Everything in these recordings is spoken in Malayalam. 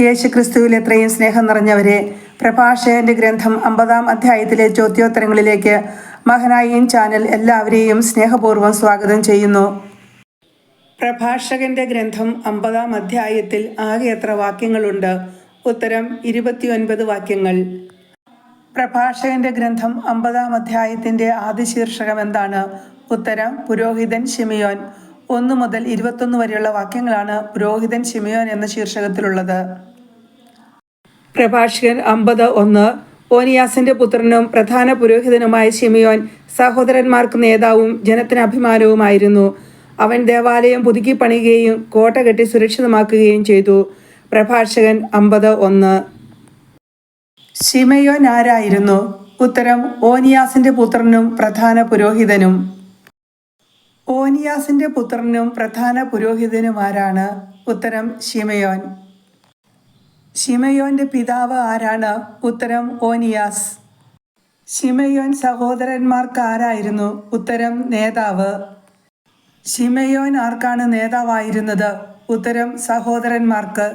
യേശുക്രിസ്തുവിൽ എത്രയും സ്നേഹം നിറഞ്ഞവരെ പ്രഭാഷകന്റെ ഗ്രന്ഥം അമ്പതാം അധ്യായത്തിലെ ചോദ്യോത്തരങ്ങളിലേക്ക് മഹനായിൻ ചാനൽ എല്ലാവരെയും സ്നേഹപൂർവം സ്വാഗതം ചെയ്യുന്നു. പ്രഭാഷകന്റെ ഗ്രന്ഥം അമ്പതാം അധ്യായത്തിൽ ആകെ എത്ര വാക്യങ്ങളുണ്ട്? ഉത്തരം ഇരുപത്തിയൊൻപത് വാക്യങ്ങൾ. പ്രഭാഷകന്റെ ഗ്രന്ഥം അമ്പതാം അധ്യായത്തിന്റെ ആദ്യ ശീർഷകം എന്താണ്? ഉത്തരം പുരോഹിതൻ ഷിമിയോൻ ഒന്ന് മുതൽ ഇരുപത്തൊന്ന് വരെയുള്ള വാക്യങ്ങളാണ് പുരോഹിതൻ ഷിമിയോൻ എന്ന ശീർഷകത്തിലുള്ളത്. പ്രഭാഷകൻ അമ്പത് ഒന്ന് ഓനിയാസിന്റെ പുത്രനും പ്രധാന പുരോഹിതനുമായ ഷിമിയോൻ സഹോദരന്മാർക്ക് നേതാവും ജനത്തിന് അഭിമാനവുമായിരുന്നു അവൻ ദേവാലയം പുതുക്കി പണിയുകയും കോട്ട കെട്ടി സുരക്ഷിതമാക്കുകയും ചെയ്തു. പ്രഭാഷകൻ അമ്പത് ഒന്ന്. ഷിമയോൻ ആരായിരുന്നു? ഉത്തരം ഓനിയാസിന്റെ പുത്രനും പ്രധാന പുരോഹിതനും. ഓനിയാസിന്റെ പുത്രനും പ്രധാന പുരോഹിതനുമാരാണ് ഉത്തരം ഷിമയോൻ ഷിമയോന്റെ പിതാവ് ആരാണ്? ഉത്തരം ഓനിയാസ്. ഷിമയോൻ സഹോദരന്മാർക്ക് ആരായിരുന്നു? ഉത്തരം നേതാവ്. ഷിമയോൻ ആർക്കാണ് നേതാവായിരുന്നത്? ഉത്തരം സഹോദരന്മാർക്ക്.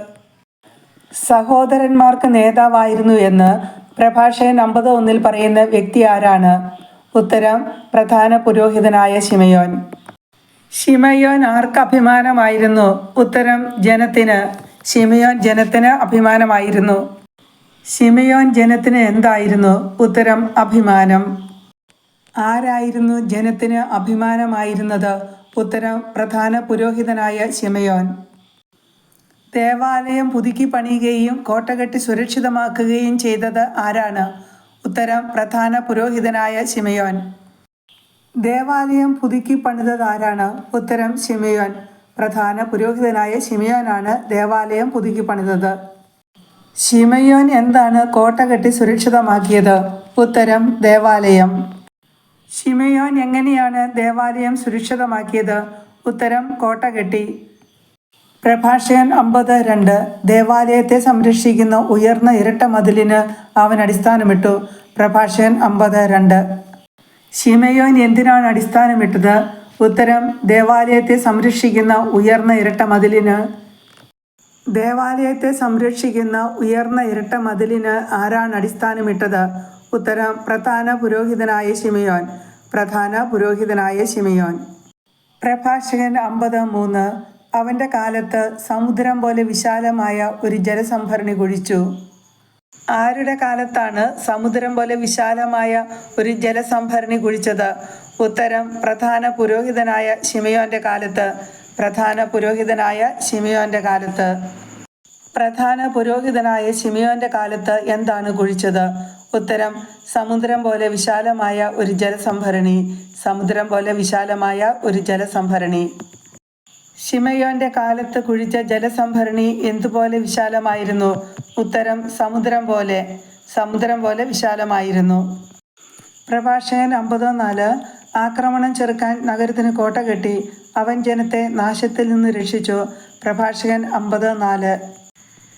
സഹോദരന്മാർക്ക് നേതാവായിരുന്നു എന്ന് പ്രഭാഷകൻ അമ്പത് ഒന്നിൽ പറയുന്ന വ്യക്തി ആരാണ്? ഉത്തരം പ്രധാന പുരോഹിതനായ ശിമയോൻ. ഷിമയോൻ ആർക്ക് അഭിമാനമായിരുന്നു? ഉത്തരം ജനത്തിന്. ഷിമയോൻ ജനത്തിന് അഭിമാനമായിരുന്നു. ഷിമയോൻ ജനത്തിന് എന്തായിരുന്നു? ഉത്തരം അഭിമാനം. ആരായിരുന്നു ജനത്തിന് അഭിമാനമായിരുന്നത്? ഉത്തരം പ്രധാന പുരോഹിതനായ ഷിമയോൻ ദേവാലയം പുതുക്കി പണിയുകയും കോട്ടകെട്ടി സുരക്ഷിതമാക്കുകയും ചെയ്തത് ആരാണ്? ഉത്തരം പ്രധാന പുരോഹിതനായ ശിമയോൻ. ദേവാലയം പുതുക്കി പണിതത് ആരാണ്? ഉത്തരം ശിമയോൻ. പ്രധാന പുരോഹിതനായ ശിമയോനാണ് ദേവാലയം പുതുക്കി പണിതത്. ശിമയോൻ എന്താണ് കോട്ട കെട്ടി സുരക്ഷിതമാക്കിയത്? ഉത്തരം ദേവാലയം. ശിമയോൻ എങ്ങനെയാണ് ദേവാലയം സുരക്ഷിതമാക്കിയത്? ഉത്തരം കോട്ട കെട്ടി. പ്രഭാഷകൻ അമ്പത് രണ്ട്. ദേവാലയത്തെ സംരക്ഷിക്കുന്ന ഉയർന്ന ഇരട്ട മതിലിന് അവൻ അടിസ്ഥാനമിട്ടു. പ്രഭാഷകൻ അമ്പത് രണ്ട്. ശിമയോൻ എന്തിനാണ് അടിസ്ഥാനമിട്ടത്? ഉത്തരം ദേവാലയത്തെ സംരക്ഷിക്കുന്ന ഉയർന്ന ഇരട്ട മതിലിന്. ദേവാലയത്തെ സംരക്ഷിക്കുന്ന ഉയർന്ന ഇരട്ട മതിലിന് ആരാണ് അടിസ്ഥാനമിട്ടത്? ഉത്തരം പ്രധാന പുരോഹിതനായ ശിമയോൻ. പ്രധാന പുരോഹിതനായ ശിമയോൻ. പ്രഭാഷകൻ അമ്പത് മൂന്ന്. അവന്റെ കാലത്ത് സമുദ്രം പോലെ വിശാലമായ ഒരു ജലസംഭരണി കുഴിച്ചു. ആരുടെ കാലത്താണ് സമുദ്രം പോലെ വിശാലമായ ഒരു ജലസംഭരണി കുഴിച്ചത്? ഉത്തരം പ്രധാന പുരോഹിതനായ ഷിമിയോന്റെ കാലത്ത്. പ്രധാന പുരോഹിതനായ ഷിമിയോന്റെ കാലത്ത്. പ്രധാന പുരോഹിതനായ ഷിമിയോന്റെ കാലത്ത് എന്താണ് കുഴിച്ചത്? ഉത്തരം സമുദ്രം പോലെ വിശാലമായ ഒരു ജലസംഭരണി. സമുദ്രം പോലെ വിശാലമായ ഒരു ജലസംഭരണി. ഷിമയോന്റെ കാലത്ത് കുഴിച്ച ജലസംഭരണി എന്തുപോലെ വിശാലമായിരുന്നു? ഉത്തരം സമുദ്രം പോലെ. സമുദ്രം പോലെ വിശാലമായിരുന്നു. പ്രഭാഷകൻ അമ്പതോ നാല് ആക്രമണം ചെറുക്കാൻ നഗരത്തിന് കോട്ട കെട്ടി അവൻ ജനത്തെ നാശത്തിൽ നിന്ന് രക്ഷിച്ചു. പ്രഭാഷകൻ അമ്പത് നാല്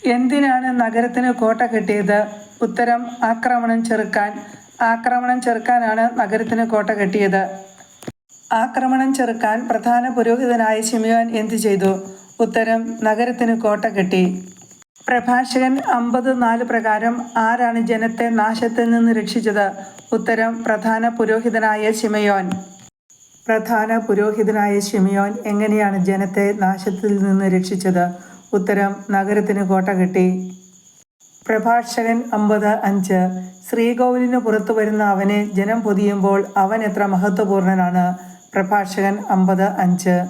എന്തിനാണ് നഗരത്തിന് കോട്ട കെട്ടിയത്? ഉത്തരം ആക്രമണം ചെറുക്കാൻ. ആക്രമണം ചെറുക്കാനാണ് നഗരത്തിന് കോട്ട കെട്ടിയത്. ആക്രമണം ചെറുക്കാൻ പ്രധാന പുരോഹിതനായ ഷിമിയോൻ എന്തു ചെയ്തു? ഉത്തരം നഗരത്തിന് കോട്ട കെട്ടി. പ്രഭാഷകൻ അമ്പത് നാല് പ്രകാരം ആരാണ് ജനത്തെ നാശത്തിൽ നിന്ന് രക്ഷിച്ചത്? ഉത്തരം പ്രധാന പുരോഹിതനായ ശിമയോൻ. പ്രധാന പുരോഹിതനായ ശിമയോൻ എങ്ങനെയാണ് ജനത്തെ നാശത്തിൽ നിന്ന് രക്ഷിച്ചത്? ഉത്തരം നഗരത്തിന് കോട്ട കെട്ടി. പ്രഭാഷകൻ അമ്പത് അഞ്ച്. ശ്രീകോവിലിന് പുറത്തു വരുന്ന അവനെ ജനം പൊതിയുമ്പോൾ അവൻ എത്ര മഹത്വപൂർണനാണ്? പ്രഭാഷകൻ അമ്പത് അഞ്ച്.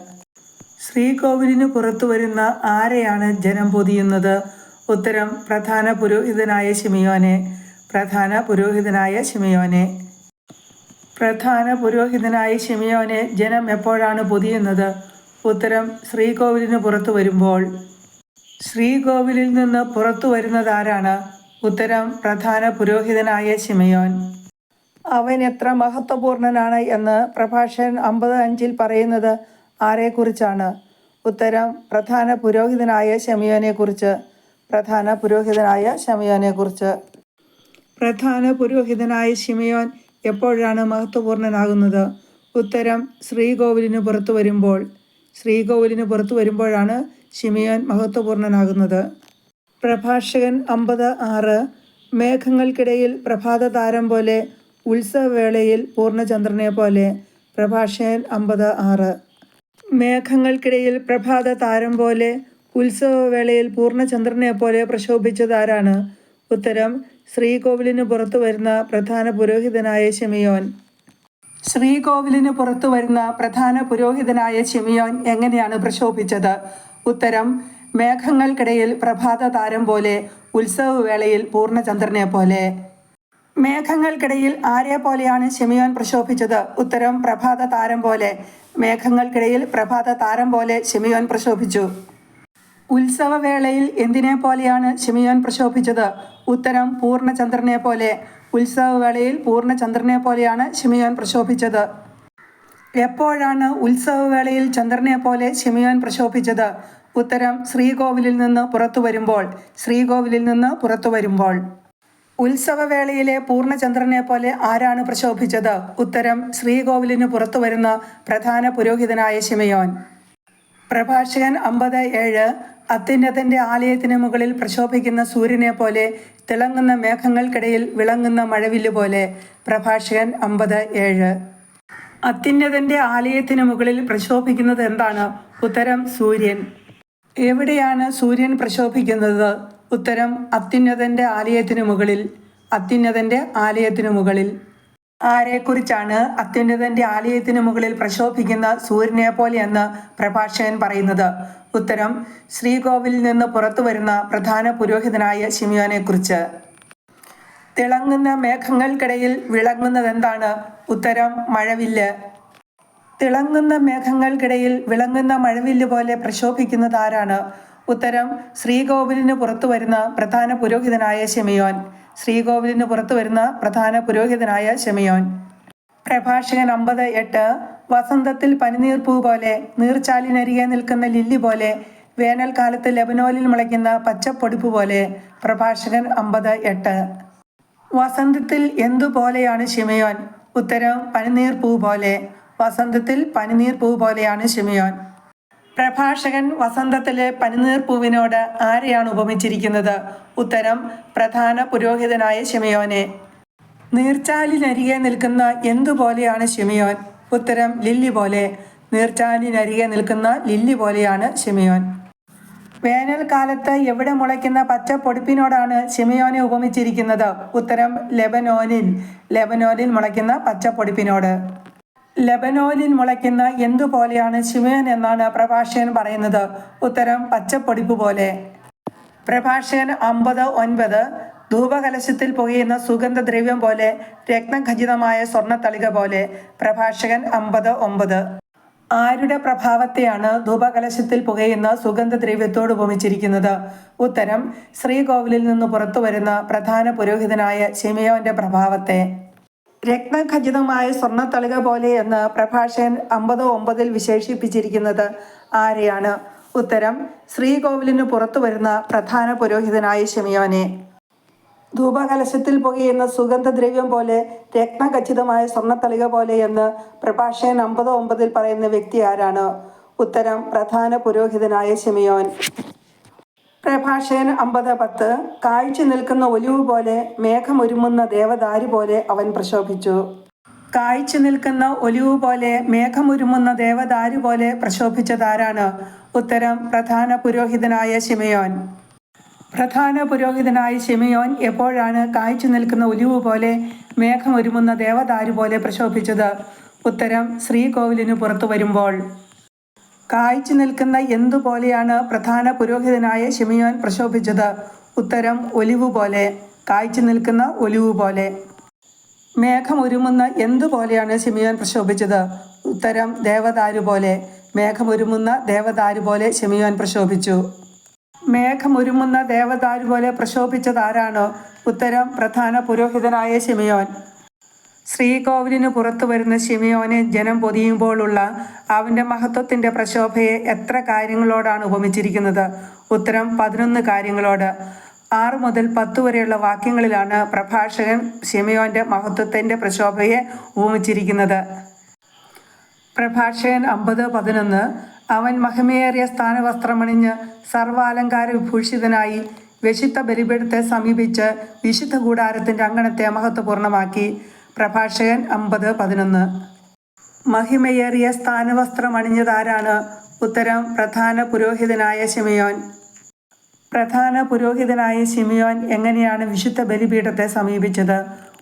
ശ്രീകോവിലിന് പുറത്തു വരുന്ന ആരെയാണ് ജനം പൊതിയുന്നത്? ഉത്തരം പ്രധാന പുരോഹിതനായ ശിമിയോനെ. പ്രധാന പുരോഹിതനായ ശിമിയോനെ. പ്രധാന പുരോഹിതനായ ശിമിയോനെ ജനം എപ്പോഴാണ് പൊതിയുന്നത്? ഉത്തരം ശ്രീകോവിലിന് പുറത്തു വരുമ്പോൾ. ശ്രീകോവിലിൽ നിന്ന് പുറത്തു വരുന്നതാരാണ്? ഉത്തരം പ്രധാന പുരോഹിതനായ ശിമയോൻ. അവൻ എത്ര മഹത്വപൂർണനാണ് എന്ന് പ്രഭാഷകൻ അമ്പത് അഞ്ചിൽ പറയുന്നത് ആരെക്കുറിച്ചാണ്? ഉത്തരം പ്രധാന പുരോഹിതനായ ശമിയോനെക്കുറിച്ച്. പ്രധാന പുരോഹിതനായ ശമിയോനെക്കുറിച്ച്. പ്രധാന പുരോഹിതനായ ശിമയോൻ എപ്പോഴാണ് മഹത്വപൂർണനാകുന്നത്? ഉത്തരം ശ്രീകോവിലിന് പുറത്തു വരുമ്പോൾ. ശ്രീകോവിലിന് പുറത്തു വരുമ്പോഴാണ് ശിമയോൻ മഹത്വപൂർണനാകുന്നത്. പ്രഭാഷകൻ അമ്പത് ആറ്. മേഘങ്ങൾക്കിടയിൽ പ്രഭാതതാരം പോലെ ഉത്സവവേളയിൽ പൂർണചന്ദ്രനെ പോലെ പ്രഭാഷകൻ അമ്പത് ആറ്. മേഘങ്ങൾക്കിടയിൽ പ്രഭാത താരം പോലെ ഉത്സവവേളയിൽ പൂർണചന്ദ്രനെ പോലെ പ്രശോഭിച്ചതാരാണ് ഉത്തരം ശ്രീകോവിലിന് പുറത്തു വരുന്ന പ്രധാന പുരോഹിതനായ ഷെമിയോൻ ശ്രീകോവിലിന് പുറത്തു വരുന്ന പ്രധാന പുരോഹിതനായ ഷെമിയോൻ എങ്ങനെയാണ് പ്രശോഭിച്ചത്? ഉത്തരം മേഘങ്ങൾക്കിടയിൽ പ്രഭാത താരം പോലെ ഉത്സവവേളയിൽ പൂർണചന്ദ്രനെ പോലെ മേഘങ്ങൾക്കിടയിൽ ആരെ പോലെയാണ് ഷെമിയോൻ പ്രശോഭിച്ചത്. ഉത്തരം പ്രഭാത താരം പോലെ. മേഘങ്ങൾക്കിടയിൽ പ്രഭാത താരം പോലെ ഷെമിയോൻ പ്രശോഭിച്ചു. ഉത്സവവേളയിൽ എന്തിനെ പോലെയാണ് ഷെമിയോൻ പ്രശോഭിച്ചത്? ഉത്തരം പൂർണചന്ദ്രനെ പോലെ. ഉത്സവവേളയിൽ പൂർണചന്ദ്രനെ പോലെയാണ് ഷെമിയോൻ പ്രശോഭിച്ചത്. എപ്പോഴാണ് ഉത്സവവേളയിൽ ചന്ദ്രനെ പോലെ ഷെമിയോൻ പ്രശോഭിച്ചത്? ഉത്തരം ശ്രീകോവിലിൽ നിന്ന് പുറത്തു വരുമ്പോൾ. ശ്രീകോവിലിൽ നിന്ന് പുറത്തു വരുമ്പോൾ. ഉത്സവവേളയിലെ പൂർണചന്ദ്രനെ പോലെ ആരാണ് പ്രശോഭിച്ചത്? ഉത്തരം ശ്രീകോവിലിന് പുറത്തു വരുന്ന പ്രധാന പുരോഹിതനായ ശിമയോൻ. പ്രഭാഷകൻ അമ്പത് ഏഴ് അത്യുന്നതന്റെ ആലയത്തിന് മുകളിൽ പ്രശോഭിക്കുന്ന സൂര്യനെ പോലെ തിളങ്ങുന്ന മേഘങ്ങൾക്കിടയിൽ വിളങ്ങുന്ന മഴവില്ല് പോലെ. പ്രഭാഷകൻ അമ്പത് ഏഴ്. അത്യുന്നതന്റെ ആലയത്തിന് മുകളിൽ പ്രശോഭിക്കുന്നത് എന്താണ്? ഉത്തരം സൂര്യൻ. എവിടെയാണ് സൂര്യൻ പ്രശോഭിക്കുന്നത്? ഉത്തരം അത്യുന്നതന്റെ ആലയത്തിനു മുകളിൽ അത്യുന്നതന്റെ ആലയത്തിനു മുകളിൽ. ആരെക്കുറിച്ചാണ് അത്യുന്നതന്റെ ആലയത്തിനു മുകളിൽ പ്രശോഭിക്കുന്ന സൂര്യനെ പോലെയെന്ന് പ്രഭാഷകൻ പറയുന്നത്? ഉത്തരം ശ്രീകോവിലിൽ നിന്ന് പുറത്തു വരുന്ന പ്രധാന പുരോഹിതനായ ശിമിയോനെക്കുറിച്ച്. തിളങ്ങുന്ന മേഘങ്ങൾക്കിടയിൽ വിളങ്ങുന്നത് എന്താണ് ഉത്തരം മഴവില്ല്. തിളങ്ങുന്ന മേഘങ്ങൾക്കിടയിൽ വിളങ്ങുന്ന മഴവില്ല് പോലെ പ്രശോഭിക്കുന്നത് ആരാണ്? ഉത്തരം ശ്രീകോവിലിന് പുറത്തു വരുന്ന പ്രധാന പുരോഹിതനായ ഷെമിയോൻ ശ്രീകോവിലിന് പുറത്തു വരുന്ന പ്രധാന പുരോഹിതനായ ഷെമിയോൻ പ്രഭാഷകൻ അമ്പത് എട്ട് വസന്തത്തിൽ പനിനീർപ്പൂ പോലെ നീർച്ചാലിനരികെ നിൽക്കുന്ന ലില്ലി പോലെ വേനൽക്കാലത്ത് ലബനോലിൽ മുളയ്ക്കുന്ന പച്ചപ്പൊടിപ്പ് പോലെ പ്രഭാഷകൻ അമ്പത് എട്ട്. വസന്തത്തിൽ എന്തുപോലെയാണ് പോലെയാണ് ശിമയോൻ? ഉത്തരം പനിനീർപ്പൂ പോലെ. വസന്തത്തിൽ പനിനീർപ്പൂ പോലെയാണ് ശിമയോൻ. പ്രഭാഷകൻ വസന്തത്തിലെ പനിനീർ പൂവിനോട് ആരെയാണ് ഉപമിച്ചിരിക്കുന്നത്? ഉത്തരം പ്രധാന പുരോഹിതനായ ശിമയോനെ. നീർച്ചാലിനരികെ നിൽക്കുന്ന എന്തുപോലെയാണ് ശിമയോൻ? ഉത്തരം ലില്ലി പോലെ. നീർച്ചാലിനരികെ നിൽക്കുന്ന ലില്ലി പോലെയാണ് ശിമയോൻ. വേനൽക്കാലത്ത് എവിടെ മുളയ്ക്കുന്ന പച്ച പൊടിപ്പിനോടാണ് ഷിമിയോനെ ഉപമിച്ചിരിക്കുന്നത്? ഉത്തരം ലെബനോനിൽ. ലെബനോനിൽ മുളയ്ക്കുന്ന പച്ച ലെബനോനിൽ മുളയ്ക്കുന്ന എന്തുപോലെയാണ് എന്നാണ് പ്രഭാഷകൻ പറയുന്നത്? ഉത്തരം പച്ചപ്പൊടിപ്പ് പോലെ. പ്രഭാഷകൻ അമ്പത് ഒൻപത് ധൂപകലശത്തിൽ പുകയുന്ന സുഗന്ധദ്രവ്യം പോലെ രത്നഖചിതമായ സ്വർണത്തളിക പോലെ. പ്രഭാഷകൻ അമ്പത് ഒമ്പത്. ആരുടെ പ്രഭാവത്തെയാണ് ധൂപകലശത്തിൽ പുകയുന്ന സുഗന്ധദ്രവ്യത്തോട് ഉപമിച്ചിരിക്കുന്നത്? ഉത്തരം ശ്രീകോവിലിൽ നിന്ന് പുറത്തു വരുന്ന പ്രധാന പുരോഹിതനായ ശിമയോന്റെ പ്രഭാവത്തെ. രത്നഖചിതമായ സ്വർണത്തളിക പോലെ എന്ന് പ്രഭാഷകൻ അമ്പത് ഒമ്പതിൽ വിശേഷിപ്പിച്ചിരിക്കുന്നത് ആരെയാണ്? ഉത്തരം ശ്രീകോവിലിന് പുറത്തു വരുന്ന പ്രധാന പുരോഹിതനായ ഷെമിയോനെ. ധൂപകലശത്തിൽ പുകയുന്ന സുഗന്ധദ്രവ്യം പോലെ രത്നഖചിതമായ സ്വർണത്തളിക പോലെ എന്ന് പ്രഭാഷകൻ അമ്പത് ഒമ്പതിൽ പറയുന്ന വ്യക്തി ആരാണ്? ഉത്തരം പ്രധാന പുരോഹിതനായ ശിമയോൻ പ്രഭാഷകൻ അമ്പത് പത്ത് കാഴ്ച നിൽക്കുന്ന ഒലിവ് പോലെ മേഘമൊരുമുന്ന ദേവദാരി പോലെ അവൻ പ്രശോഭിച്ചു. കാഴ്ച നിൽക്കുന്ന ഒലിവ് പോലെ മേഘമൊരുമുന്ന ദേവദാരി പോലെ പ്രശോഭിച്ചതാരാണ്? ഉത്തരം പ്രധാന പുരോഹിതനായ ശിമയോൻ. പ്രധാന പുരോഹിതനായ ശിമയോൻ എപ്പോഴാണ് കാഴ്ച നിൽക്കുന്ന ഒലിവ് പോലെ മേഘമൊരുമുന്ന ദേവദാരി പോലെ പ്രശോഭിച്ചത്? ഉത്തരം ശ്രീകോവിലിന് പുറത്തു വരുമ്പോൾ. കാഴ്ച നിൽക്കുന്ന എന്തുപോലെയാണ് പ്രധാന പുരോഹിതനായ ഷെമിയോൻ പ്രശോഭിച്ചത്? ഉത്തരം ഒലിവ് പോലെ. കാഴ്ച നിൽക്കുന്ന ഒലിവ് പോലെ. മേഘമൊരുമുന്ന എന്തുപോലെയാണ് പോലെയാണ് ശിമയോൻ പ്രശോഭിച്ചത്? ഉത്തരം ദേവദാരു പോലെ. മേഘമൊരുമുന്ന ദേവദാരു പോലെ ശിമയോൻ പ്രശോഭിച്ചു. മേഘമൊരുമുന്ന ദേവദാരു പോലെ പ്രശോഭിച്ചത് ആരാണ്? ഉത്തരം പ്രധാന പുരോഹിതനായ ശിമയോൻ. ശ്രീകോവിലിന് പുറത്തു വരുന്ന ഷിമിയോനെ ജനം പൊതിയുമ്പോഴുള്ള അവന്റെ മഹത്വത്തിന്റെ പ്രശോഭയെ എത്ര കാര്യങ്ങളോടാണ് ഉപമിച്ചിരിക്കുന്നത്? ഉത്തരം പതിനൊന്ന് കാര്യങ്ങളോട്. ആറ് മുതൽ പത്ത് വരെയുള്ള വാക്യങ്ങളിലാണ് പ്രഭാഷകൻ ശിമയോന്റെ മഹത്വത്തിന്റെ പ്രശോഭയെ ഉപമിച്ചിരിക്കുന്നത്. പ്രഭാഷകൻ അമ്പത് പതിനൊന്ന്. അവൻ മഹിമയേറിയ സ്ഥാനവസ്ത്രമണിഞ്ഞ് സർവാലങ്കാര വിഭൂഷിതനായി വിശുദ്ധ ബലിപീഠത്തെ സമീപിച്ച് വിശുദ്ധ കൂടാരത്തിന്റെ അങ്കണത്തെ മഹത്വപൂർണമാക്കി പ്രഭാഷകൻ അമ്പത് പതിനൊന്ന്. മഹിമയേറിയ സ്ഥാനവസ്ത്രം അണിഞ്ഞതാരാണ് ഉത്തരം പ്രധാന പുരോഹിതനായ ശിമയോൻ. പ്രധാന പുരോഹിതനായ ഷിമിയോൻ എങ്ങനെയാണ് വിശുദ്ധ ബലിപീഠത്തെ സമീപിച്ചത്?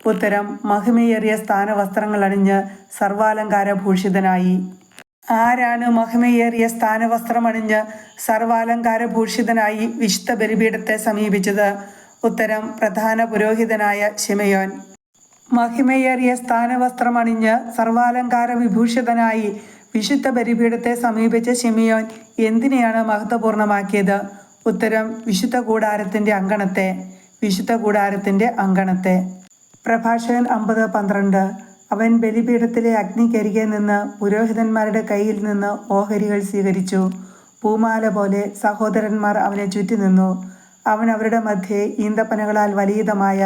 ഉത്തരം മഹിമയേറിയ സ്ഥാനവസ്ത്രങ്ങൾ അണിഞ്ഞ് സർവാലങ്കാര ഭൂഷിതനായി ആരാണ് മഹിമയേറിയ സ്ഥാനവസ്ത്രം അണിഞ്ഞ് സർവാലങ്കാര ഭൂഷിതനായി വിശുദ്ധ ബലിപീഠത്തെ സമീപിച്ചത്? ഉത്തരം പ്രധാന പുരോഹിതനായ ശിമയോൻ. മഹിമയേറിയ സ്ഥാനവസ്ത്രമണിഞ്ഞ് സർവാലങ്കാര വിഭൂഷിതനായി വിശുദ്ധ ബലിപീഠത്തെ സമീപിച്ച ഷിമിയോൻ എന്തിനെയാണ് മഹത്വപൂർണമാക്കിയത്? ഉത്തരം വിശുദ്ധ കൂടാരത്തിന്റെ അങ്കണത്തെ. വിശുദ്ധ കൂടാരത്തിന്റെ അങ്കണത്തെ. പ്രഭാഷകൻ അമ്പത് പന്ത്രണ്ട്. അവൻ ബലിപീഠത്തിലെ അഗ്നിക്കരികെ നിന്ന് പുരോഹിതന്മാരുടെ കയ്യിൽ നിന്ന് ഓഹരികൾ സ്വീകരിച്ചു. പൂമാല പോലെ സഹോദരന്മാർ അവനെ ചുറ്റി നിന്നു അവൻ അവരുടെ മധ്യേ ഈന്തപ്പനകളാൽ വലിയതമായ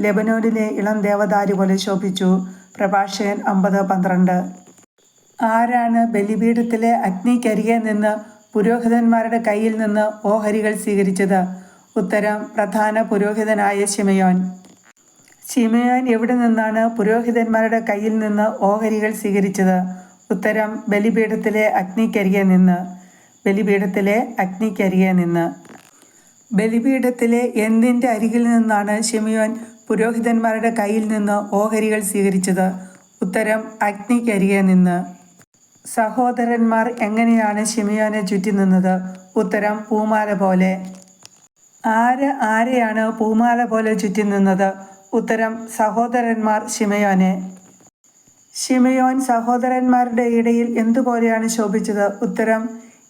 ലെബനോനിലെ ഇളം ദേവദാരി പോലെ ശോഭിച്ചു. പ്രഭാഷകൻ അമ്പത് പന്ത്രണ്ട്. ആരാണ് ബലിപീഠത്തിലെ അഗ്നിക്കരികെ നിന്ന് പുരോഹിതന്മാരുടെ കയ്യിൽ നിന്ന് ഓഹരികൾ സ്വീകരിച്ചത്? ഉത്തരം പ്രധാന പുരോഹിതനായ ശിമയോൻ. ശിമയോൻ എവിടെ നിന്നാണ് പുരോഹിതന്മാരുടെ കയ്യിൽ നിന്ന് ഓഹരികൾ സ്വീകരിച്ചത്? ഉത്തരം ബലിപീഠത്തിലെ അഗ്നിക്കരികെ നിന്ന്. ബലിപീഠത്തിലെ അഗ്നിക്കരികെ നിന്ന്. ബലിപീഠത്തിലെ എന്തിന്റെ അരികിൽ നിന്നാണ് ശിമയോൻ പുരോഹിതന്മാരുടെ കയ്യിൽ നിന്ന് ഓഹരികൾ സ്വീകരിച്ചത് ഉത്തരം അഗ്നിക്കരികെ നിന്ന്. സഹോദരന്മാർ എങ്ങനെയാണ് ഷിമിയോനെ ചുറ്റി നിന്നത്? ഉത്തരം പൂമാല പോലെ. ആര് ആരെയാണ് പൂമാല പോലെ ചുറ്റി നിന്നത്? ഉത്തരം സഹോദരന്മാർ ഷിമയോനെ ഷിമയോൻ സഹോദരന്മാരുടെ ഇടയിൽ എന്തുപോലെയാണ് ശോഭിച്ചത്? ഉത്തരം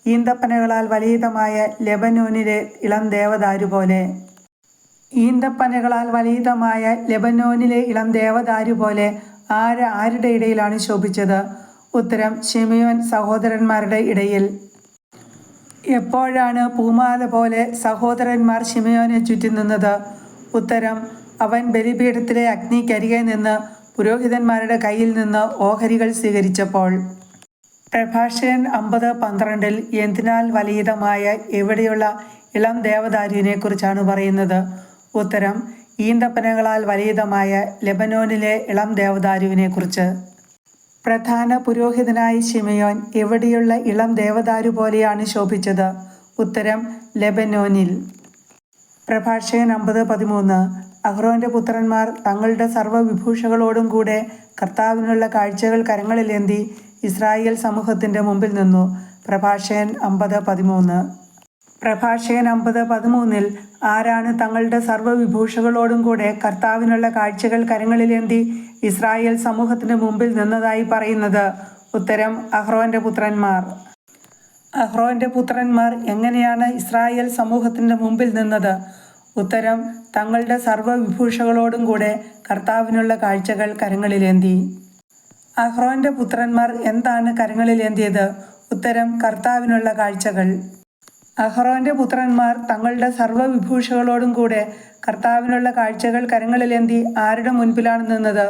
ഈന്തപ്പനകളാൽ വലിയതമായ ലെബനോനിലെ ഇളം ദേവദാരു പോലെ. ഈന്തപ്പനകളാൽ വലയിതമായ ലെബനോനിലെ ഇളം ദേവദാരു പോലെ ആര് ആരുടെ ഇടയിലാണ് ശോഭിച്ചത്? ഉത്തരം ഷിമിയോൻ സഹോദരന്മാരുടെ ഇടയിൽ. എപ്പോഴാണ് പൂമാല പോലെ സഹോദരന്മാർ ഷിമയോനെ ചുറ്റി നിന്നത്? ഉത്തരം അവൻ ബലിപീഠത്തിലെ അഗ്നിക്കരികെ നിന്ന് പുരോഹിതന്മാരുടെ കയ്യിൽ നിന്ന് ഓഹരികൾ സ്വീകരിച്ചപ്പോൾ. പ്രഭാഷകൻ അമ്പത് പന്ത്രണ്ടിൽ എന്തിനാൽ വലയിതമായ എവിടെയുള്ള ഇളം ദേവദാരുവിനെ കുറിച്ചാണ് പറയുന്നത്? ഉത്തരം ഈന്തപ്പനകളാൽ വലയിതമായ ലെബനോനിലെ ഇളം ദേവദാരുവിനെ കുറിച്ച് പ്രധാന പുരോഹിതനായ ശിമയോൻ എവിടെയുള്ള ഇളം ദേവദാരു പോലെയാണ് ശോഭിച്ചത്? ഉത്തരം ലെബനോനിൽ. പ്രഭാഷകൻ അമ്പത് പതിമൂന്ന്. അഹ്റോന്റെ പുത്രന്മാർ തങ്ങളുടെ സർവവിഭൂഷകളോടും കൂടെ കർത്താവിനുള്ള കാഴ്ചകൾ കരങ്ങളിലേന്തി ഇസ്രായേൽ സമൂഹത്തിന്റെ മുമ്പിൽ നിന്നു. പ്രഭാഷകൻ അമ്പത് പതിമൂന്ന്. പ്രഭാഷകൻ അമ്പത് പതിമൂന്നിൽ ആരാണ് തങ്ങളുടെ സർവവിഭൂഷകളോടും കൂടെ കർത്താവിനുള്ള കാഴ്ചകൾ കരങ്ങളിലേന്തി ഇസ്രായേൽ സമൂഹത്തിന് മുമ്പിൽ നിന്നതായി പറയുന്നത്? ഉത്തരം അഹ്റോന്റെ പുത്രന്മാർ. അഹ്റോന്റെ പുത്രന്മാർ എങ്ങനെയാണ് ഇസ്രായേൽ സമൂഹത്തിന്റെ മുമ്പിൽ നിന്നത്? ഉത്തരം തങ്ങളുടെ സർവവിഭൂഷകളോടും കൂടെ കർത്താവിനുള്ള കാഴ്ചകൾ കരങ്ങളിലേന്തി അഹ്റോന്റെ പുത്രന്മാർ എന്താണ് കരങ്ങളിലേന്തിയത് ഉത്തരം കർത്താവിനുള്ള കാഴ്ചകൾ. അഹ്റോന്റെ പുത്രന്മാർ തങ്ങളുടെ സർവവിഭൂഷകളോടും കൂടെ കർത്താവിനുള്ള കാഴ്ചകൾ കരങ്ങളിലേന്തി ആരുടെ മുൻപിലാണ് നിന്നത്?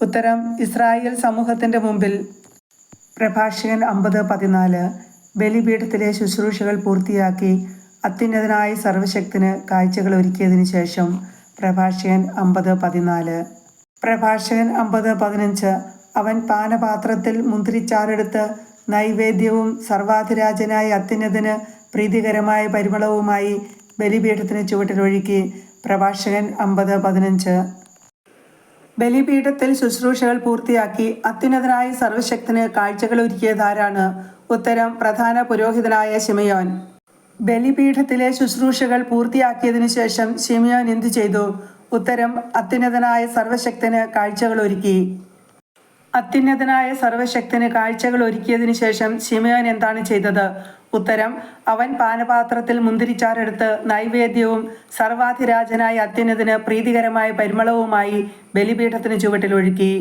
ഉത്തരം ഇസ്രായേൽ സമൂഹത്തിന്റെ മുമ്പിൽ. പ്രഭാഷകൻ അമ്പത് പതിനാല്. ബലിപീഠത്തിലെ ശുശ്രൂഷകൾ പൂർത്തിയാക്കി അത്യുന്നതനായ സർവശക്തിന് കാഴ്ചകൾ ഒരുക്കിയതിനു ശേഷം പ്രഭാഷകൻ അമ്പത് പതിനാല്. പ്രഭാഷകൻ അമ്പത് പതിനഞ്ച്. അവൻ പാനപാത്രത്തിൽ മുന്തിരിച്ചാറെടുത്ത് നൈവേദ്യവും സർവാധിരാജനായ അത്യുന്നതന് പ്രീതികരമായ പരിമളവുമായി ബലിപീഠത്തിന് ചുവട്ടിലൊഴുക്കി പ്രഭാഷകൻ അമ്പത് പതിനഞ്ച്. ബലിപീഠത്തിൽ ശുശ്രൂഷകൾ പൂർത്തിയാക്കി അത്യുന്നതനായ സർവശക്തന് കാഴ്ചകൾ ഒരുക്കിയതാരാണ് ഉത്തരം പ്രധാന പുരോഹിതനായ ശിമയോൻ. ബലിപീഠത്തിലെ ശുശ്രൂഷകൾ പൂർത്തിയാക്കിയതിനു ശേഷം ശിമയോൻ എന്തു ചെയ്തു? ഉത്തരം അത്യുന്നതനായ സർവശക്തന് കാഴ്ചകൾ ഒരുക്കി. അത്യുന്നതനായ സർവശക്തന് കാഴ്ചകൾ ഒരുക്കിയതിനു ശേഷം ശിമയോൻ എന്താണ് ചെയ്തത്? ഉത്തരം അവൻ പാനപാത്രത്തിൽ മുന്തിരിച്ചാറെടുത്ത് നൈവേദ്യവും സർവാധിരാജനായ അത്യനതിന് പ്രീതികരമായ പരിമളവുമായി ബലിപീഠത്തിന് ചുവട്ടിൽ ഒഴുക്കി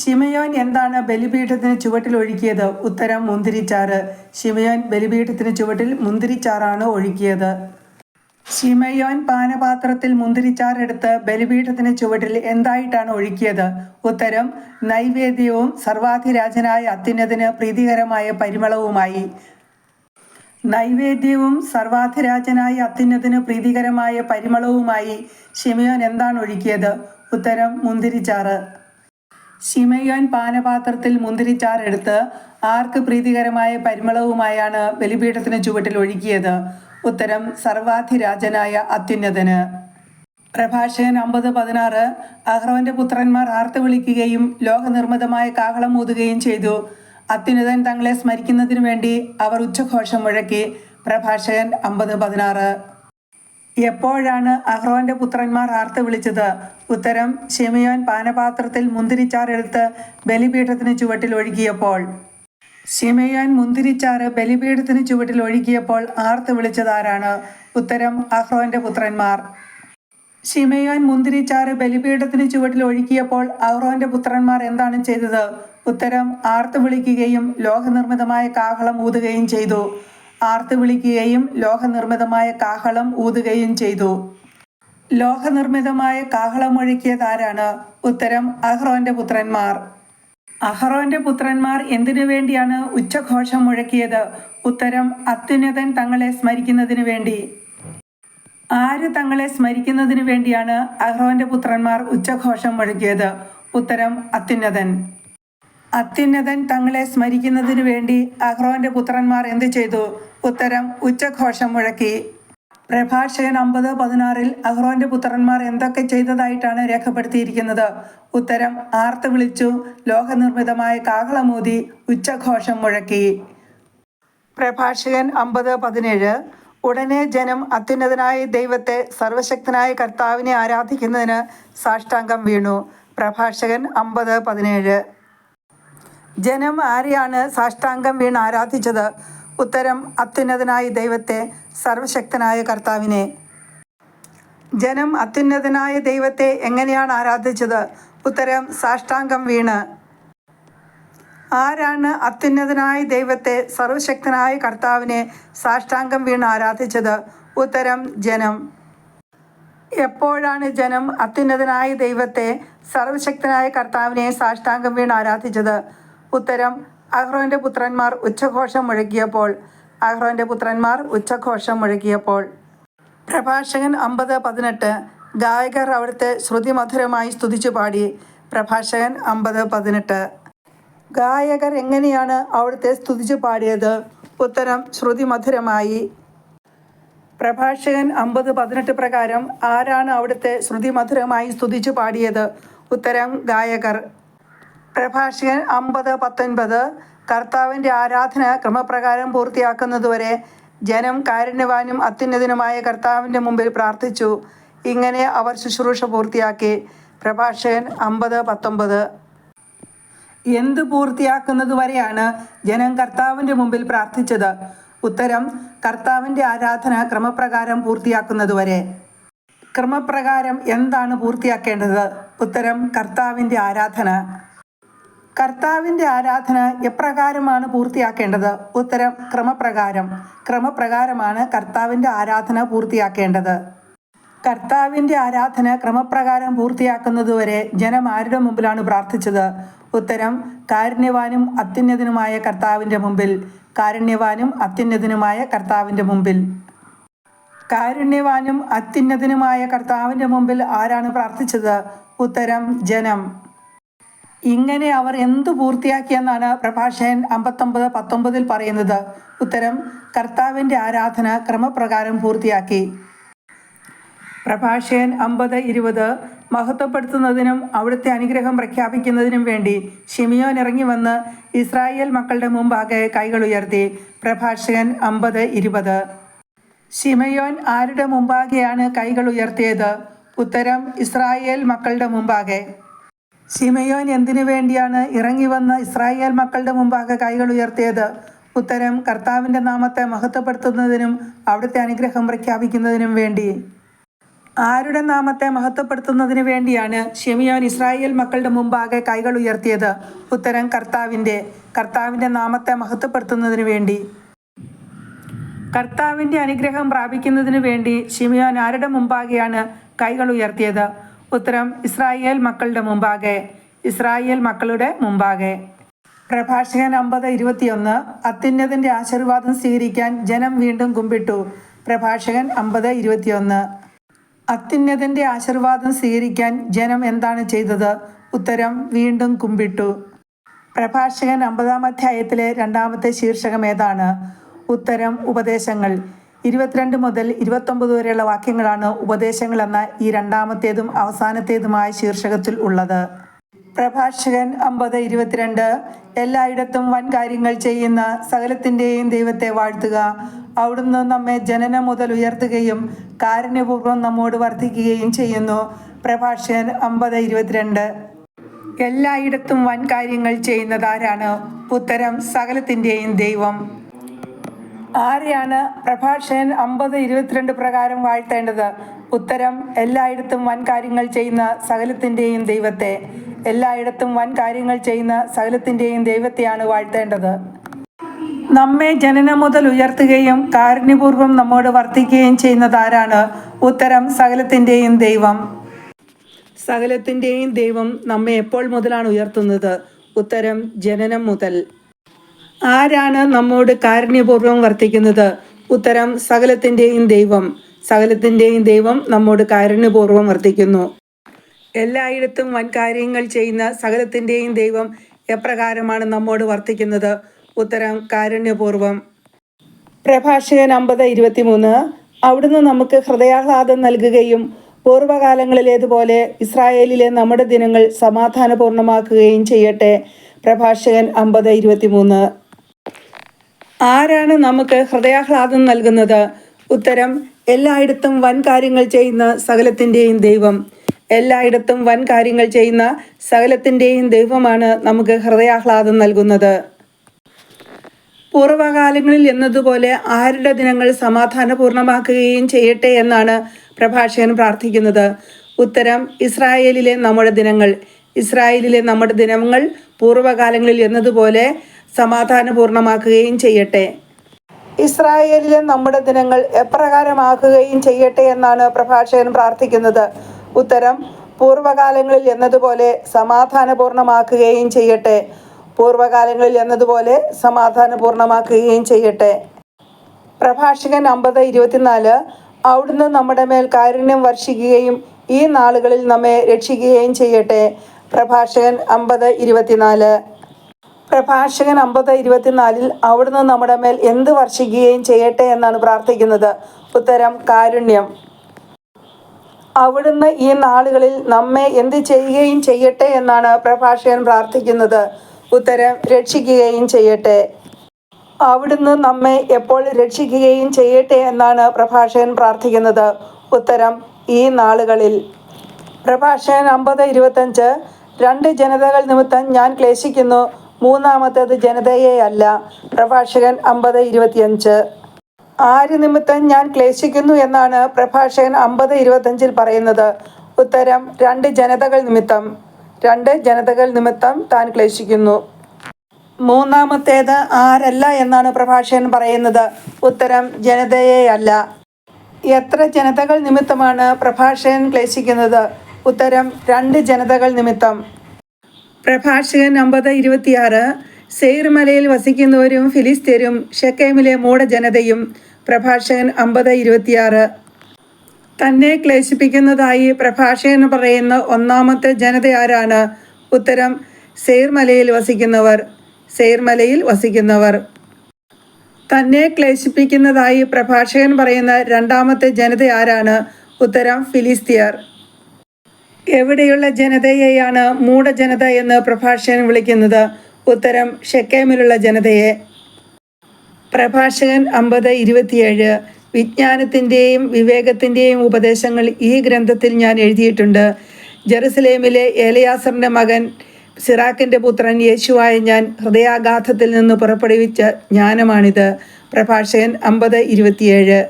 ഷിമയോൻ എന്താണ് ബലിപീഠത്തിന് ചുവട്ടിൽ ഒഴുക്കിയത് ഉത്തരം മുന്തിരിച്ചാറ്. ഷിമയോൻ ബലിപീഠത്തിന് ചുവട്ടിൽ മുന്തിരിച്ചാറാണ് ഒഴുക്കിയത്. ഷിമയോൻ പാനപാത്രത്തിൽ മുന്തിരിച്ചാറെടുത്ത് ബലിപീഠത്തിന് ചുവട്ടിൽ എന്തായിട്ടാണ് ഒഴുക്കിയത്? ഉത്തരം നൈവേദ്യവും സർവാധിരാജനായ അത്യുന്നതിന് പ്രീതികരമായ പരിമളവുമായി. നൈവേദ്യവും സർവാധിരാജനായ അത്യുന്നതിന് പ്രീതികരമായ പരിമളവുമായി ഷിമയോൻ എന്താണ് ഒഴുക്കിയത്? ഉത്തരം മുന്തിരിച്ചാറ്. ഷിമയോൻ പാനപാത്രത്തിൽ മുന്തിരിച്ചാർ എടുത്ത് ആർക്ക് പ്രീതികരമായ പരിമളവുമായാണ് ബലിപീഠത്തിന് ചുവട്ടിൽ ഒഴുക്കിയത്? ഉത്തരം സർവാധിരാജനായ അത്യുന്നതന്. പ്രഭാഷകൻ അമ്പത് പതിനാറ് അഹ്റവന്റെ പുത്രന്മാർ ആർത്ത് വിളിക്കുകയും ലോകനിർമ്മിതമായ കാഹളം ഊതുകയും ചെയ്തു. അത്യുന്നതൻ തങ്ങളെ സ്മരിക്കുന്നതിനു വേണ്ടി അവർ ഉച്ചഘോഷം മുഴക്കി. പ്രഭാഷകൻ അമ്പത് പതിനാറ്. എപ്പോഴാണ് അഹ്റോന്റെ പുത്രന്മാർ ആർത്ത് വിളിച്ചത്? ഉത്തരം ഷെമിയോൻ പാനപാത്രത്തിൽ മുന്തിരിച്ചാറെടുത്ത് ബലിപീഠത്തിന് ചുവട്ടിൽ ഒഴുകിയപ്പോൾ. ഷിമയോൻ മുന്തിരിച്ചാറ് ബലിപീഠത്തിന് ചുവട്ടിൽ ഒഴുകിയപ്പോൾ ആർത്ത് വിളിച്ചതാരാണ്? ഉത്തരം അഹ്റോന്റെ പുത്രന്മാർ. ഷിമയോൻ മുന്തിരിച്ചാറ് ബലിപീഠത്തിന് ചുവട്ടിൽ ഒഴുകിയപ്പോൾ അഹ്റോന്റെ പുത്രന്മാർ എന്താണ് ചെയ്തത്? ഉത്തരം ആർത്തു വിളിക്കുകയും ലോഹനിർമ്മിതമായ കാഹളം ഊതുകയും ചെയ്തു. ആർത്തു വിളിക്കുകയും ലോഹനിർമ്മിതമായ കാഹളം ഊതുകയും ചെയ്തു. ലോഹനിർമ്മിതമായ കാഹളം ഒഴുക്കിയതാരാണ് ഉത്തരം അഹ്റോന്റെ പുത്രന്മാർ. അഹ്റോന്റെ പുത്രന്മാർ എന്തിനു വേണ്ടിയാണ് ഉച്ചഘോഷം മുഴക്കിയത് ഉത്തരം അത്യുന്നതൻ തങ്ങളെ സ്മരിക്കുന്നതിന് വേണ്ടി. ആര് തങ്ങളെ സ്മരിക്കുന്നതിന് വേണ്ടിയാണ് അഹ്റോന്റെ പുത്രന്മാർ ഉച്ചഘോഷം മുഴക്കിയത് ഉത്തരം അത്യുന്നതൻ. അത്യുന്നതൻ തങ്ങളെ സ്മരിക്കുന്നതിനു വേണ്ടി അഹ്റോന്റെ പുത്രന്മാർ എന്തു ചെയ്തു? ഉത്തരം ഉച്ചഘോഷം മുഴക്കി. പ്രഭാഷകൻ അമ്പത് പതിനാറിൽ അഹ്റോന്റെ പുത്രന്മാർ എന്തൊക്കെ ചെയ്തതായിട്ടാണ് രേഖപ്പെടുത്തിയിരിക്കുന്നത്? ഉത്തരം ആർത്ത് വിളിച്ചു ലോകനിർമ്മിതമായ കാഹളമൂതി ഉച്ചഘോഷം മുഴക്കി. പ്രഭാഷകൻ അമ്പത് പതിനേഴ് ഉടനെ ജനം അത്യുന്നതനായ ദൈവത്തെ സർവശക്തനായ കർത്താവിനെ ആരാധിക്കുന്നതിന് സാഷ്ടാംഗം വീണു. പ്രഭാഷകൻ അമ്പത് പതിനേഴ്. ജനം ആരെയാണ് സാഷ്ടാംഗം വീണ് ആരാധിച്ചത്? ഉത്തരം അത്യുന്നതനായ ദൈവത്തെ സർവശക്തനായ കർത്താവിനെ. ജനം അത്യുന്നതനായ ദൈവത്തെ എങ്ങനെയാണ് ആരാധിച്ചത്? ഉത്തരം സാഷ്ടാംഗം വീണ്. ആരാണ് അത്യുന്നതനായ ദൈവത്തെ സർവശക്തനായ കർത്താവിനെ സാഷ്ടാംഗം വീണ് ആരാധിച്ചത്? ഉത്തരം ജനം. എപ്പോഴാണ് ജനം അത്യുന്നതനായ ദൈവത്തെ സർവശക്തനായ കർത്താവിനെ സാഷ്ടാംഗം വീണ് ആരാധിച്ചത്? ഉത്തരം അഹ്റോന്റെ പുത്രന്മാർ ഉച്ചഘോഷം മുഴക്കിയപ്പോൾ അഹ്റോന്റെ പുത്രന്മാർ ഉച്ചഘോഷം മുഴക്കിയപ്പോൾ. പ്രഭാഷകൻ അമ്പത് പതിനെട്ട് ഗായകർ അവിടുത്തെ ശ്രുതിമധുരമായി സ്തുതിച്ചു പാടി. പ്രഭാഷകൻ അമ്പത് പതിനെട്ട്. ഗായകർ എങ്ങനെയാണ് അവിടുത്തെ സ്തുതിച്ചു പാടിയത്? ഉത്തരം ശ്രുതിമധുരമായി. പ്രഭാഷകൻ അമ്പത് പതിനെട്ട് പ്രകാരം ആരാണ് അവിടുത്തെ ശ്രുതിമധുരമായി സ്തുതിച്ചു പാടിയത്? ഉത്തരം ഗായകർ. പ്രഭാഷകൻ അമ്പത് പത്തൊൻപത്. കർത്താവിന്റെ ആരാധന ക്രമപ്രകാരം പൂർത്തിയാക്കുന്നതുവരെ ജനം കാരുണ്യവാനും അത്യുന്നതനുമായ കർത്താവിന്റെ മുമ്പിൽ പ്രാർത്ഥിച്ചു. ഇങ്ങനെ അവർ ശുശ്രൂഷ പൂർത്തിയാക്കി. പ്രഭാഷകൻ അമ്പത് പത്തൊമ്പത് എന്ത് പൂർത്തിയാക്കുന്നതുവരെയാണ് ജനം കർത്താവിന്റെ മുമ്പിൽ പ്രാർത്ഥിച്ചത്? ഉത്തരം കർത്താവിന്റെ ആരാധന ക്രമപ്രകാരം പൂർത്തിയാക്കുന്നതുവരെ. ക്രമപ്രകാരം എന്താണ് പൂർത്തിയാക്കേണ്ടത്? ഉത്തരം കർത്താവിന്റെ ആരാധന. കർത്താവിന്റെ ആരാധന എപ്രകാരമാണ് പൂർത്തിയാക്കേണ്ടത്? ഉത്തരം ക്രമപ്രകാരം. ക്രമപ്രകാരമാണ് കർത്താവിന്റെ ആരാധന പൂർത്തിയാക്കേണ്ടത്. കർത്താവിന്റെ ആരാധന ക്രമപ്രകാരം പൂർത്തിയാക്കുന്നതുവരെ ജനം ആരുടെ മുമ്പിലാണ് പ്രാർത്ഥിച്ചത്? ഉത്തരം കാരുണ്യവാനും അത്യുന്നതനുമായ കർത്താവിന്റെ മുമ്പിൽ. കാരുണ്യവാനും അത്യുന്നതനുമായ കർത്താവിന്റെ മുമ്പിൽ. കാരുണ്യവാനും അത്യുന്നതനുമായ കർത്താവിന്റെ മുമ്പിൽ ആരാണ് പ്രാർത്ഥിച്ചത്? ഉത്തരം ജനം. ഇങ്ങനെ അവർ എന്തു പൂർത്തിയാക്കിയെന്നാണ് പ്രഭാഷകൻ അമ്പത്തൊമ്പത് പത്തൊമ്പതിൽ പറയുന്നത്. ഉത്തരം കർത്താവിന്റെ ആരാധന ക്രമപ്രകാരം പൂർത്തിയാക്കി. പ്രഭാഷകൻ അമ്പത് ഇരുപത് മഹത്വപ്പെടുത്തുന്നതിനും അവിടുത്തെ അനുഗ്രഹം പ്രഖ്യാപിക്കുന്നതിനും വേണ്ടി ഷിമിയോൻ ഇറങ്ങി വന്ന് ഇസ്രായേൽ മക്കളുടെ മുമ്പാകെ കൈകൾ ഉയർത്തി. പ്രഭാഷകൻ അമ്പത് ഇരുപത്. ഷിമയോൻ ആരുടെ മുമ്പാകെയാണ് കൈകൾ ഉയർത്തിയത്? ഉത്തരം ഇസ്രായേൽ മക്കളുടെ മുമ്പാകെ. ഷിമയോൻ എന്തിനു വേണ്ടിയാണ് ഇറങ്ങി വന്ന് ഇസ്രായേൽ മക്കളുടെ മുമ്പാകെ കൈകൾ ഉയർത്തിയത്? ഉത്തരം കർത്താവിന്റെ നാമത്തെ മഹത്വപ്പെടുത്തുന്നതിനും അവിടുത്തെ അനുഗ്രഹം പ്രഖ്യാപിക്കുന്നതിനും വേണ്ടി. ആരുടെ നാമത്തെ മഹത്വപ്പെടുത്തുന്നതിന് വേണ്ടിയാണ് ഷെമിയോൻ ഇസ്രായേൽ മക്കളുടെ മുമ്പാകെ കൈകൾ ഉയർത്തിയത്? ഉത്തരം കർത്താവിന്റെ. കർത്താവിന്റെ നാമത്തെ മഹത്വപ്പെടുത്തുന്നതിന് വേണ്ടി. കർത്താവിന്റെ അനുഗ്രഹം പ്രാപിക്കുന്നതിന് വേണ്ടി ഷിമിയോൻ ആരുടെ മുമ്പാകെയാണ് കൈകൾ ഉയർത്തിയത്? ഉത്തരം ഇസ്രായേൽ മക്കളുടെ മുമ്പാകെ. ഇസ്രായേൽ മക്കളുടെ മുമ്പാകെ. പ്രഭാഷകൻ അമ്പത് ഇരുപത്തിയൊന്ന് അത്യുന്നതിന്റെ ആശീർവാദം സ്വീകരിക്കാൻ ജനം വീണ്ടും കുമ്പിട്ടു. പ്രഭാഷകൻ അമ്പത് ഇരുപത്തിയൊന്ന്. അത്യുന്നതിന്റെ ആശീർവാദം സ്വീകരിക്കാൻ ജനം എന്താണ് ചെയ്തത്? ഉത്തരം വീണ്ടും കുമ്പിട്ടു. പ്രഭാഷകൻ അമ്പതാം അധ്യായത്തിലെ രണ്ടാമത്തെ ശീർഷകം ഏതാണ്? ഉത്തരം ഉപദേശങ്ങൾ. ഇരുപത്തിരണ്ട് മുതൽ ഇരുപത്തൊമ്പത് വരെയുള്ള വാക്യങ്ങളാണ് ഉപദേശങ്ങൾ എന്ന ഈ രണ്ടാമത്തേതും അവസാനത്തേതുമായ ശീർഷകത്തിൽ ഉള്ളത്. പ്രഭാഷകൻ അമ്പത് ഇരുപത്തിരണ്ട് എല്ലായിടത്തും വൻ കാര്യങ്ങൾ ചെയ്യുന്ന സകലത്തിന്റെയും ദൈവത്തെ വാഴ്ത്തുക. അവിടുന്ന് നമ്മെ ജനനം മുതൽ ഉയർത്തുകയും കാരുണ്യപൂർവം നമ്മോട് വർദ്ധിക്കുകയും ചെയ്യുന്നു. പ്രഭാഷകൻ അമ്പത് ഇരുപത്തിരണ്ട് എല്ലായിടത്തും വൻ കാര്യങ്ങൾ ചെയ്യുന്നതാരാണ് ഉത്തരം സകലത്തിന്റെയും ദൈവം. ആരെയാണ് പ്രഭാഷകൻ അമ്പത് ഇരുപത്തിരണ്ട് പ്രകാരം വാഴ്ത്തേണ്ടത്? ഉത്തരം എല്ലായിടത്തും വൻ കാര്യങ്ങൾ ചെയ്യുന്ന സകലത്തിന്റെയും ദൈവത്തെ. എല്ലായിടത്തും വൻ കാര്യങ്ങൾ ചെയ്യുന്ന സകലത്തിന്റെയും ദൈവത്തെയാണ് വാഴ്ത്തേണ്ടത്. നമ്മെ ജനനം മുതൽ ഉയർത്തുകയും കാരുണ്യപൂർവം നമ്മോട് വർത്തിക്കുകയും ചെയ്യുന്നത് ആരാണ്? ഉത്തരം സകലത്തിന്റെയും ദൈവം. സകലത്തിന്റെയും ദൈവം നമ്മെ എപ്പോൾ മുതലാണ് ഉയർത്തുന്നത്? ഉത്തരം ജനനം മുതൽ. ആരാണ് നമ്മോട് കാരുണ്യപൂർവം വർത്തിക്കുന്നത്? ഉത്തരം സകലത്തിന്റെയും ദൈവം. സകലത്തിന്റെയും ദൈവം നമ്മോട് കാരുണ്യപൂർവം വർത്തിക്കുന്നു. എല്ലായിടത്തും വൻകാര്യങ്ങൾ ചെയ്യുന്ന സകലത്തിന്റെയും ദൈവം എപ്രകാരമാണ് നമ്മോട് വർത്തിക്കുന്നത്? ഉത്തരം കാരുണ്യപൂർവം പ്രഭാഷകൻ അമ്പത് ഇരുപത്തിമൂന്ന്. അവിടുന്ന് നമുക്ക് ഹൃദയാഹ്ലാദം നൽകുകയും പൂർവകാലങ്ങളിലേതുപോലെ ഇസ്രായേലിലെ നമ്മുടെ ദിനങ്ങൾ സമാധാനപൂർണമാക്കുകയും ചെയ്യട്ടെ. പ്രഭാഷകൻ അമ്പത് ഇരുപത്തിമൂന്ന്. ആരാണ് നമുക്ക് ഹൃദയാഹ്ലാദം നൽകുന്നത്? ഉത്തരം എല്ലായിടത്തും വൻ കാര്യങ്ങൾ ചെയ്യുന്ന സകലത്തിന്റെയും ദൈവം. എല്ലായിടത്തും വൻ കാര്യങ്ങൾ ചെയ്യുന്ന സകലത്തിന്റെയും ദൈവമാണ് നമുക്ക് ഹൃദയാഹ്ലാദം നൽകുന്നത്. പൂർവകാലങ്ങളിൽ എന്നതുപോലെ ആരുടെ ദിനങ്ങൾ സമാധാനപൂർണമാക്കുകയും ചെയ്യട്ടെ എന്നാണ് പ്രഭാഷകൻ പ്രാർത്ഥിക്കുന്നത്. ഉത്തരം ഇസ്രായേലിലെ നമ്മുടെ ദിനങ്ങൾ. ഇസ്രായേലിലെ നമ്മുടെ ദിനങ്ങൾ പൂർവകാലങ്ങളിൽ എന്നതുപോലെ സമാധാനപൂർണമാക്കുകയും ചെയ്യട്ടെ. ഇസ്രായേലിലെ നമ്മുടെ ദിനങ്ങൾ എപ്രകാരമാക്കുകയും ചെയ്യട്ടെ എന്നാണ് പ്രഭാഷകൻ പ്രാർത്ഥിക്കുന്നത്. ഉത്തരം പൂർവകാലങ്ങളിൽ എന്നതുപോലെ സമാധാനപൂർണമാക്കുകയും ചെയ്യട്ടെ. പൂർവകാലങ്ങളിൽ എന്നതുപോലെ സമാധാനപൂർണമാക്കുകയും ചെയ്യട്ടെ. പ്രഭാഷകൻ അമ്പത് ഇരുപത്തിനാല് അവിടുന്ന് നമ്മുടെ മേൽ കാരുണ്യം വർഷിക്കുകയും ഈ നാളുകളിൽ നമ്മെ രക്ഷിക്കുകയും ചെയ്യട്ടെ. പ്രഭാഷകൻ അമ്പത് ഇരുപത്തിനാല്. പ്രഭാഷകൻ അമ്പത് ഇരുപത്തിനാലിൽ അവിടുന്ന് നമ്മുടെ മേൽ എന്ത് വർഷിക്കുകയും ചെയ്യട്ടെ എന്നാണ് പ്രാർത്ഥിക്കുന്നത്. ഉത്തരം കാരുണ്യം. അവിടുന്ന് ഈ നാളുകളിൽ നമ്മെ എന്ത് ചെയ്യുകയും ചെയ്യട്ടെ എന്നാണ് പ്രഭാഷകൻ പ്രാർത്ഥിക്കുന്നത്. ഉത്തരം രക്ഷിക്കുകയും ചെയ്യട്ടെ. അവിടുന്ന് നമ്മെ എപ്പോൾ രക്ഷിക്കുകയും ചെയ്യട്ടെ എന്നാണ് പ്രഭാഷകൻ പ്രാർത്ഥിക്കുന്നത്. ഉത്തരം ഈ നാളുകളിൽ. പ്രഭാഷകൻ അമ്പത് ഇരുപത്തഞ്ച് രണ്ട് ജനതകൾ നിമിത്തം ഞാൻ ക്ലേശിക്കുന്നു. മൂന്നാമത്തേത് ജനതയെ അല്ല. പ്രഭാഷകൻ അമ്പത് ഇരുപത്തിയഞ്ച്. ആര് നിമിത്തം ഞാൻ ക്ലേശിക്കുന്നു എന്നാണ് പ്രഭാഷകൻ അമ്പത് ഇരുപത്തഞ്ചിൽ പറയുന്നത്. ഉത്തരം രണ്ട് ജനതകൾ നിമിത്തം. രണ്ട് ജനതകൾ നിമിത്തം താൻ ക്ലേശിക്കുന്നു. മൂന്നാമത്തേത് ആരല്ല എന്നാണ് പ്രഭാഷകൻ പറയുന്നത്. ഉത്തരം ജനതയെ അല്ല. എത്ര ജനതകൾ നിമിത്തമാണ് പ്രഭാഷകൻ ക്ലേശിക്കുന്നത്? ഉത്തരം രണ്ട് ജനതകൾ നിമിത്തം. പ്രഭാഷകൻ അമ്പത് ഇരുപത്തിയാറ്. സെയ്ർ മലയിൽ വസിക്കുന്നവരും ഫിലിസ്തീനും ഷെക്കൈമിലെ മൂഢജനതയും പ്രഭാഷകൻ അമ്പത് ഇരുപത്തിയാറ്. തന്നെ ക്ലേശിപ്പിക്കുന്നതായി പ്രഭാഷകൻ പറയുന്ന ഒന്നാമത്തെ ജനത ആരാണ്? ഉത്തരം സെയ്ർ മലയിൽ വസിക്കുന്നവർ. സെയ്ർ മലയിൽ വസിക്കുന്നവർ. തന്നെ ക്ലേശിപ്പിക്കുന്നതായി പ്രഭാഷകൻ പറയുന്ന രണ്ടാമത്തെ ജനത ആരാണ്? ഉത്തരം ഫിലിസ്തീയർ. എവിടെയുള്ള ജനതയെയാണ് മൂഢജനത എന്ന് പ്രഭാഷകൻ വിളിക്കുന്നത്? ഉത്തരം ഷെക്കേമിലുള്ള ജനതയെ. പ്രഭാഷകൻ അമ്പത് ഇരുപത്തിയേഴ്. വിജ്ഞാനത്തിന്റെയും വിവേകത്തിന്റെയും ഉപദേശങ്ങൾ ഈ ഗ്രന്ഥത്തിൽ ഞാൻ എഴുതിയിട്ടുണ്ട്. ജെറുസലേമിലെ ഏലയാസറിന്റെ മകൻ സിറാക്കിന്റെ പുത്രൻ യേശുവായ ഞാൻ ഹൃദയാഘാതത്തിൽ നിന്ന് പുറപ്പെടുവിച്ച ജ്ഞാനമാണിത്. പ്രഭാഷകൻ അമ്പത് ഇരുപത്തിയേഴ്.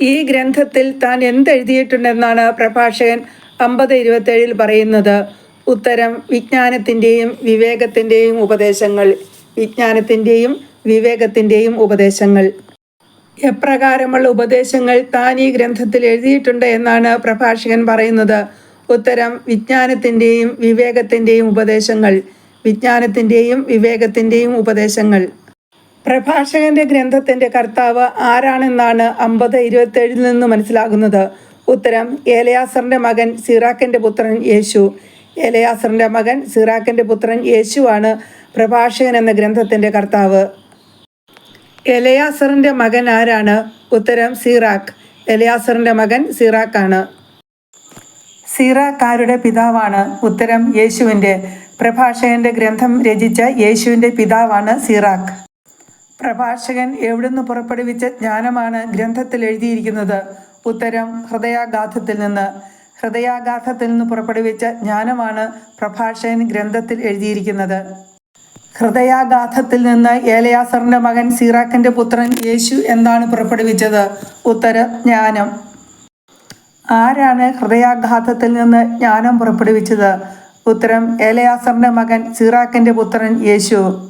ഈ ഗ്രന്ഥത്തിൽ താൻ എന്തെഴുതിയിട്ടുണ്ടെന്നാണ് പ്രഭാഷകൻ അമ്പത് ഇരുപത്തേഴിൽ പറയുന്നത് ഉത്തരം വിജ്ഞാനത്തിന്റെയും വിവേകത്തിന്റെയും ഉപദേശങ്ങൾ. വിജ്ഞാനത്തിന്റെയും വിവേകത്തിന്റെയും ഉപദേശങ്ങൾ. എപ്രകാരമുള്ള ഉപദേശങ്ങൾ താൻ ഈ ഗ്രന്ഥത്തിൽ എഴുതിയിട്ടുണ്ട് എന്നാണ് പ്രഭാഷകൻ പറയുന്നത്. ഉത്തരം വിജ്ഞാനത്തിന്റെയും വിവേകത്തിന്റെയും ഉപദേശങ്ങൾ. വിജ്ഞാനത്തിന്റെയും വിവേകത്തിന്റെയും ഉപദേശങ്ങൾ. പ്രഭാഷകന്റെ ഗ്രന്ഥത്തിന്റെ കർത്താവ് ആരാണെന്നാണ് അമ്പത് ഇരുപത്തേഴിൽ നിന്ന് മനസ്സിലാകുന്നത്? ഉത്തരം ഏലയാസറിന്റെ മകൻ സിറാക്കിന്റെ പുത്രൻ യേശു. ഏലയാസറിന്റെ മകൻ സിറാക്കിന്റെ പുത്രൻ യേശുവാണ് പ്രഭാഷകൻ എന്ന ഗ്രന്ഥത്തിന്റെ കർത്താവ്. എലയാസറിന്റെ മകൻ ആരാണ്? ഉത്തരം സിറാഖ്. എലയാസറിന്റെ മകൻ സിറാക്കാണ് സീറാക്കാരുടെ പിതാവാണ് ഉത്തരം യേശുവിന്റെ പ്രഭാഷകന്റെ ഗ്രന്ഥം രചിച്ച യേശുവിന്റെ പിതാവാണ് സീറാക്ക് പ്രഭാഷകൻ എവിടുന്ന് പുറപ്പെടുവിച്ച ജ്ഞാനമാണ് ഗ്രന്ഥത്തിൽ എഴുതിയിരിക്കുന്നത്? ഉത്തരം ഹൃദയാഘാതത്തിൽ നിന്ന്. ഹൃദയാഘാതത്തിൽ നിന്ന് പുറപ്പെടുവിച്ച ജ്ഞാനമാണ് പ്രഭാഷകൻ ഗ്രന്ഥത്തിൽ എഴുതിയിരിക്കുന്നത്. ഹൃദയാഘാതത്തിൽ നിന്ന് ഏലയാസറിന്റെ മകൻ സീറാക്കിന്റെ പുത്രൻ യേശു എന്താണ് പുറപ്പെടുവിച്ചത്. ഉത്തര ജ്ഞാനം. ആരാണ് ഹൃദയാഘാതത്തിൽ നിന്ന് ജ്ഞാനം പുറപ്പെടുവിച്ചത്? ഉത്തരം ഏലയാസറിന്റെ മകൻ സീറാക്കിന്റെ പുത്രൻ യേശു.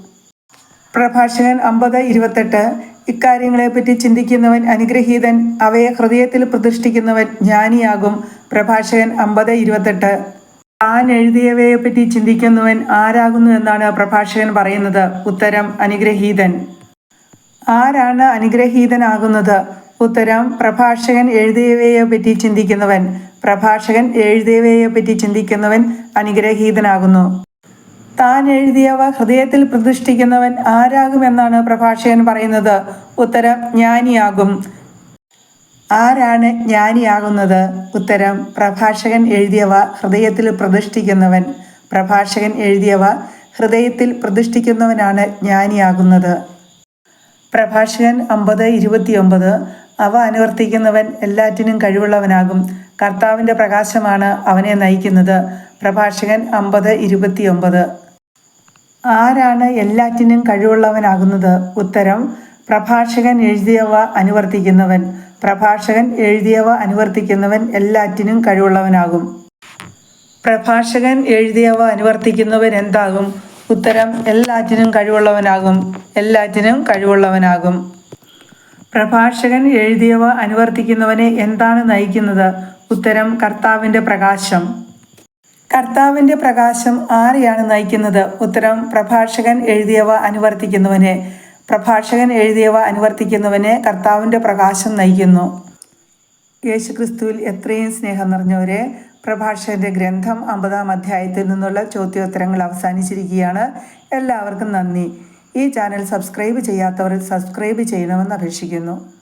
പ്രഭാഷകൻ അമ്പത് ഇരുപത്തെട്ട് ഇക്കാര്യങ്ങളെപ്പറ്റി ചിന്തിക്കുന്നവൻ അനുഗ്രഹീതൻ അവയെ ഹൃദയത്തിൽ പ്രതിഷ്ഠിക്കുന്നവൻ ജ്ഞാനിയാകും. പ്രഭാഷകൻ അമ്പത് ഇരുപത്തെട്ട്. താൻ എഴുതിയവയെപ്പറ്റി ചിന്തിക്കുന്നവൻ ആരാകുന്നു എന്നാണ് പ്രഭാഷകൻ പറയുന്നത്. ഉത്തരം അനുഗ്രഹീതൻ. ആരാണ് അനുഗ്രഹീതനാകുന്നത്? ഉത്തരം പ്രഭാഷകൻ എഴുതിയവയെ പറ്റി ചിന്തിക്കുന്നവൻ. പ്രഭാഷകൻ എഴുതിയവയെ പറ്റി ചിന്തിക്കുന്നവൻ അനുഗ്രഹീതനാകുന്നു. താൻ എഴുതിയവ ഹൃദയത്തിൽ പ്രതിഷ്ഠിക്കുന്നവൻ ആരാകുമെന്നാണ് പ്രഭാഷകൻ പറയുന്നത്. ഉത്തരം ജ്ഞാനിയാകും. ആരാണ് ജ്ഞാനിയാകുന്നത്? ഉത്തരം പ്രഭാഷകൻ എഴുതിയവ ഹൃദയത്തിൽ പ്രതിഷ്ഠിക്കുന്നവൻ. പ്രഭാഷകൻ എഴുതിയവ ഹൃദയത്തിൽ പ്രതിഷ്ഠിക്കുന്നവനാണ് ജ്ഞാനിയാകുന്നത്. പ്രഭാഷകൻ അമ്പത് ഇരുപത്തിയൊമ്പത്. അവ അനുവർത്തിക്കുന്നവൻ എല്ലാറ്റിനും കഴിവുള്ളവനാകും. കർത്താവിന്റെ പ്രകാശമാണ് അവനെ നയിക്കുന്നത്. പ്രഭാഷകൻ അമ്പത് ഇരുപത്തിയൊമ്പത്. ആരാണ് എല്ലാറ്റിനും കഴിവുള്ളവനാകുന്നത്? ഉത്തരം പ്രഭാഷകൻ എഴുതിയവ അനുവർത്തിക്കുന്നവൻ. പ്രഭാഷകൻ എഴുതിയവ അനുവർത്തിക്കുന്നവൻ എല്ലാറ്റിനും കഴിവുള്ളവനാകും. പ്രഭാഷകൻ എഴുതിയവ അനുവർത്തിക്കുന്നവൻ എന്താകും? ഉത്തരം എല്ലാറ്റിനും കഴിവുള്ളവനാകും. എല്ലാറ്റിനും കഴിവുള്ളവനാകും. പ്രഭാഷകൻ എഴുതിയവ അനുവർത്തിക്കുന്നവനെ എന്താണ് നയിക്കുന്നത്? ഉത്തരം കർത്താവിന്റെ പ്രകാശം. കർത്താവിന്റെ പ്രകാശം ആരെയാണ് നയിക്കുന്നത്? ഉത്തരം പ്രഭാഷകൻ എഴുതിയവ അനുവർത്തിക്കുന്നവനെ. പ്രഭാഷകൻ എഴുതിയവ അനുവർത്തിക്കുന്നവനെ കർത്താവിന്റെ പ്രകാശം നയിക്കുന്നു. യേശുക്രിസ്തുവിൽ എത്രയും സ്നേഹം നിറഞ്ഞവരെ പ്രഭാഷകന്റെ ഗ്രന്ഥം അമ്പതാം അധ്യായത്തിൽ നിന്നുള്ള ചോദ്യോത്തരങ്ങൾ അവസാനിച്ചിരിക്കുകയാണ്. എല്ലാവർക്കും നന്ദി. ഈ ചാനൽ സബ്സ്ക്രൈബ് ചെയ്യാത്തവർ സബ്സ്ക്രൈബ് ചെയ്യണമെന്ന് അപേക്ഷിക്കുന്നു.